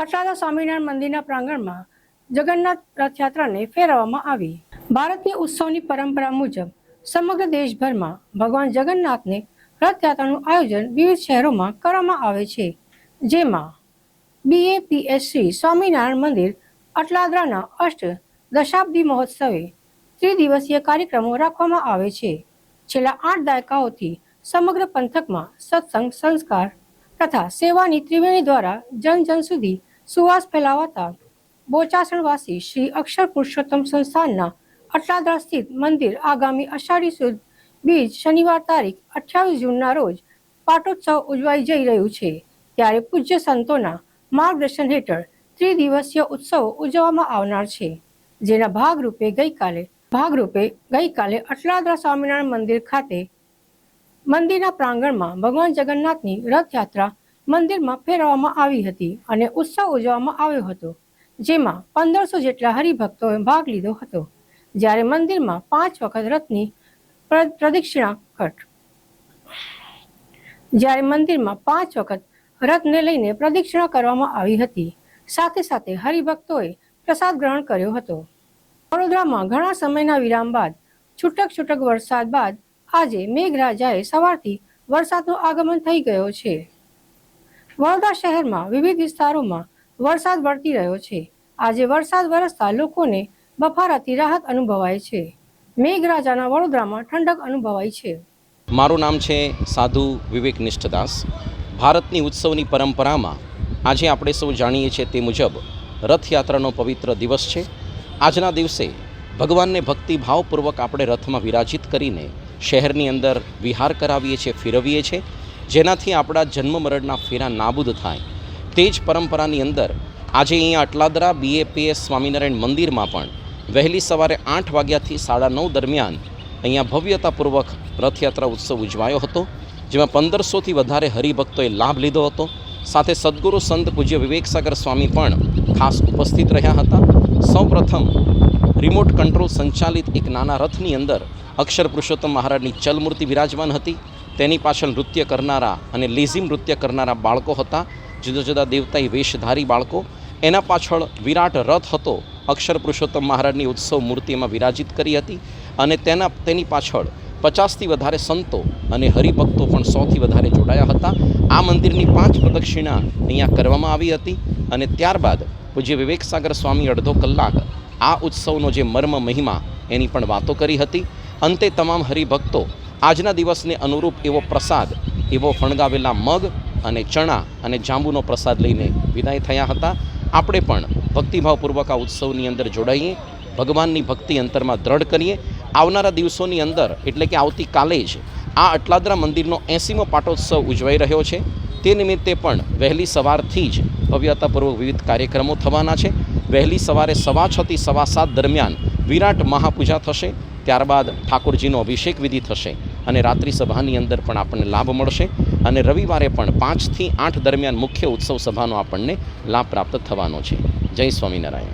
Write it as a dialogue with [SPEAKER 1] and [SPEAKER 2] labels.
[SPEAKER 1] અટાલા સ્વામિનારાયણ મંદિરના પ્રાંગણમાં જગન્નાથ રથયાત્રાને ફેરવવામાં આવી. ભારતની ઉત્સવની પરંપરા મુજબ સમગ્ર દેશભરમાં ભગવાન જગન્નાથને રથયાત્રાનું આયોજન વિવિધ શહેરોમાં કરવામાં આવે છે. જેમાં બીએપીએસસી સ્વામિનારાયણ મંદિર, અટલાદરાના અષ્ટ દશાબ્દી મહોત્સવે ત્રિદિવસીય કાર્યક્રમો રાખવામાં આવે છે. છેલ્લા આઠ દાયકાઓથી સમગ્ર પંથકમાં સત્સંગ, સંસ્કાર તથા સેવાની ત્રિવેણી દ્વારા જન જન સુધી સુવાસ ફેલાવાતા બોચાસણવાસી શ્રી અક્ષર પુરુષોત્તમ સંસ્થાનના અટલાદરા સ્થિત મંદિર આગામી અષાઢી સુદ બીજ શનિવાર તારીખ અઠ્યાવીસ જૂનના રોજ પાટોત્સવ ઉજવાઈ જઈ રહ્યું છે. ત્યારે પૂજ્ય સંતોના માર્ગદર્શન હેઠળ ત્રિદિવસીય ઉત્સવ ઉજવવામાં આવનાર છે. જેના ભાગરૂપે ગઈકાલે ભાગરૂપે ગઈકાલે અટલાદરા સ્વામિનારાયણ મંદિર ખાતે મંદિરના પ્રાંગણમાં ભગવાન જગન્નાથની રથયાત્રા મંદિરમાં ફેરવવામાં આવી હતી અને ઉત્સવ ઉજવવામાં આવ્યો હતો. જેમાં પંદરસો જેટલા હરિભક્તોએ ભાગ લીધો હતો. જ્યારે મંદિરમાં પાંચ વખત રથની પ્ર- પ્રદક્ષિણા કટ જ્યારે મંદિરમાં પાંચ વખત રથને લઈને પ્રદક્ષિણા કરવામાં આવી હતી, સાથે સાથે હરિભક્તોએ પ્રસાદ ગ્રહણ કર્યો હતો. વડોદરામાં ઘણા સમયના વિરામ બાદ, છૂટક છૂટક વરસાદ બાદ આજે મેઘરાજાએ સવારથી વરસાદનું આગમન થઈ ગયો છે. વડોદરા શહેરમાં વિવિધ વિસ્તારોમાં વરસાદ વરતી રહ્યો છે. આજે વરસાદ વરસતા લોકોને બફારાથી રાહત અનુભવાય છે. મેઘરાજાના વડોદરામાં ઠંડક અનુભવાય છે.
[SPEAKER 2] મારું નામ છે સાધુ વિવેક નિષ્ઠદાસ. ભારતની ઉત્સવની પરંપરામાં આજે આપણે સૌ જાણીએ છીએ તે મુજબ રથયાત્રાનો પવિત્ર દિવસ છે. આજના દિવસે ભગવાનને ભક્તિભાવપૂર્વક આપણે રથમાં વિરાજિત કરીને શહેરની અંદર વિહાર કરાવીએ છીએ, ફેરવીએ છીએ. જેનાથી આપણા જન્મ મરણના ફેરા નાબૂદ થાય. તે જ પરંપરાની અંદર આજે અહીંયા અટલાદરા બીએપીએસ સ્વામિનારાયણ મંદિરમાં પણ વહેલી સવારે આઠ વાગ્યાથી સાડા નવ દરમિયાન અહીંયા ભવ્યતાપૂર્વક રથયાત્રા ઉત્સવ ઉજવાયો હતો, જેમાં પંદરસોથી વધારે હરિભક્તોએ લાભ લીધો હતો. સાથે સદગુરુ સંત પૂજ્ય વિવેકસાગર સ્વામી પણ ખાસ ઉપસ્થિત રહ્યા હતા. સૌપ્રથમ રિમોટ કંટ્રોલ સંચાલિત એક નાના રથની અંદર અક્ષર પુરુષોત્તમ મહારાજની ચલમૂર્તિ વિરાજમાન હતી. તેની પાછળ નૃત્ય કરનારા અને લેઝી નૃત્ય કરનારા બાળકો હતા. જુદા જુદા દેવતાઈ વેશધારી બાળકો. એના પાછળ વિરાટ રથ હતો. અક્ષર પુરુષોત્તમ મહારાજની ઉત્સવ મૂર્તિમાં વિરાજિત કરી હતી અને તેના, તેની પાછળ પચાસથી વધારે સંતો અને હરિભક્તો પણ સોથી વધારે જોડાયા હતા. આ મંદિરની પાંચ પ્રદક્ષિણા અહીંયા કરવામાં આવી હતી અને ત્યારબાદ પૂજ્ય વિવેકસાગર સ્વામી અડધો કલાક આ ઉત્સવનો જે મર્મ મહિમા એની પણ વાતો કરી હતી. અંતે તમામ હરિભક્તો આજના દિવસને અનુરૂપ એવો પ્રસાદ, એવો ફણગાવેલા મગ અને ચણા અને જાંબુનો પ્રસાદ લઈને વિદાય થયા હતા. આપણે પણ ભક્તિભાવપૂર્વક આ ઉત્સવની અંદર જોડાઈએ, ભગવાનની ભક્તિ અંતરમાં દ્રઢ કરીએ. આવનારા દિવસોની અંદર, એટલે કે આવતીકાલે જ, આ અટલાદરા મંદિરનો એંસીમો પાટોત્સવ ઉજવાઈ રહ્યો છે. તે નિમિત્તે પણ વહેલી સવારથી જ ભવ્યતાપૂર્વક વિવિધ કાર્યક્રમો થવાના છે. વહેલી સવારે સવા છથી સવા સાત દરમિયાન વિરાટ મહાપૂજા થશે. ત્યારબાદ ઠાકોરજીનો અભિષેક વિધિ થશે. અને રાત્રિ સભાની અંદર પણ આપણને લાભ મળશે. અને રવિવારે પણ પાંચથી આઠ દરમિયાન મુખ્ય ઉત્સવ સભાનો આપણને લાભ પ્રાપ્ત થવાનો છે. જય સ્વામિનારાયણ.